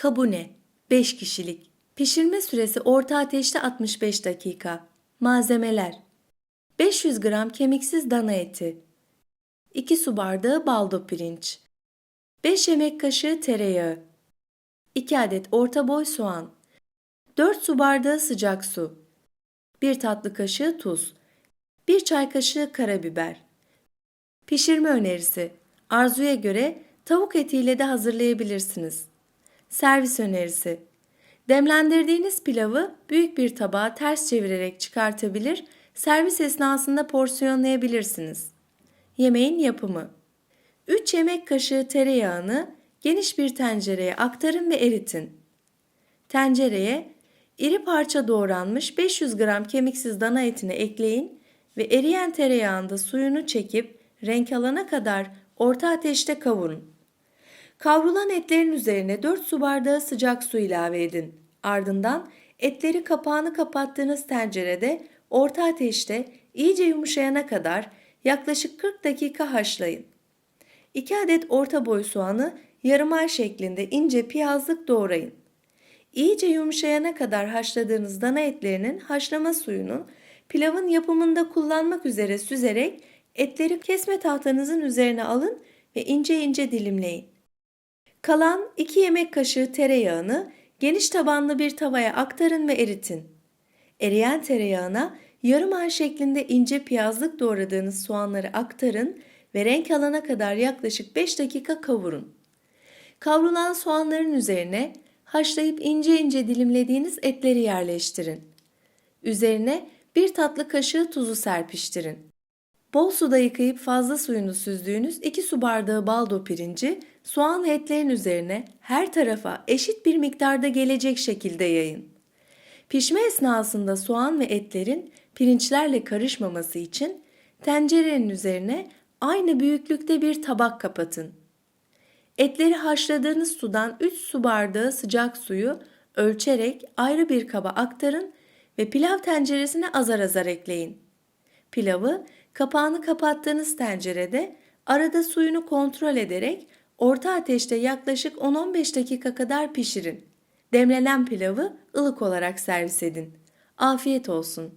Kabune 5 kişilik. Pişirme süresi orta ateşte 65 dakika. Malzemeler. 500 gram kemiksiz dana eti. 2 su bardağı baldo pirinç. 5 yemek kaşığı tereyağı. 2 adet orta boy soğan. 4 su bardağı sıcak su. 1 tatlı kaşığı tuz. 1 çay kaşığı karabiber. Pişirme önerisi. Arzuya göre tavuk etiyle de hazırlayabilirsiniz. Servis önerisi Demlendirdiğiniz pilavı büyük bir tabağa ters çevirerek çıkartabilir, servis esnasında porsiyonlayabilirsiniz. Yemeğin yapımı 3 yemek kaşığı tereyağını geniş bir tencereye aktarın ve eritin. Tencereye iri parça doğranmış 500 gram kemiksiz dana etini ekleyin ve eriyen tereyağında suyunu çekip renk alana kadar orta ateşte kavurun. Kavrulan etlerin üzerine 4 su bardağı sıcak su ilave edin. Ardından etleri kapağını kapattığınız tencerede orta ateşte iyice yumuşayana kadar yaklaşık 40 dakika haşlayın. 2 adet orta boy soğanı yarım ay şeklinde ince piyazlık doğrayın. İyice yumuşayana kadar haşladığınız dana etlerinin haşlama suyunu pilavın yapımında kullanmak üzere süzerek etleri kesme tahtanızın üzerine alın ve ince ince dilimleyin. Kalan 2 yemek kaşığı tereyağını geniş tabanlı bir tavaya aktarın ve eritin. Eriyen tereyağına yarım ay şeklinde ince piyazlık doğradığınız soğanları aktarın ve renk alana kadar yaklaşık 5 dakika kavurun. Kavrulan soğanların üzerine haşlayıp ince ince dilimlediğiniz etleri yerleştirin. Üzerine bir tatlı kaşığı tuzu serpiştirin. Bol suda yıkayıp fazla suyunu süzdüğünüz 2 su bardağı baldo pirinci soğan etlerin üzerine her tarafa eşit bir miktarda gelecek şekilde yayın. Pişme esnasında soğan ve etlerin pirinçlerle karışmaması için tencerenin üzerine aynı büyüklükte bir tabak kapatın. Etleri haşladığınız sudan 3 su bardağı sıcak suyu ölçerek ayrı bir kaba aktarın ve pilav tenceresine azar azar ekleyin. Pilavı kapağını kapattığınız tencerede arada suyunu kontrol ederek orta ateşte yaklaşık 10-15 dakika kadar pişirin. Demlenen pilavı ılık olarak servis edin. Afiyet olsun.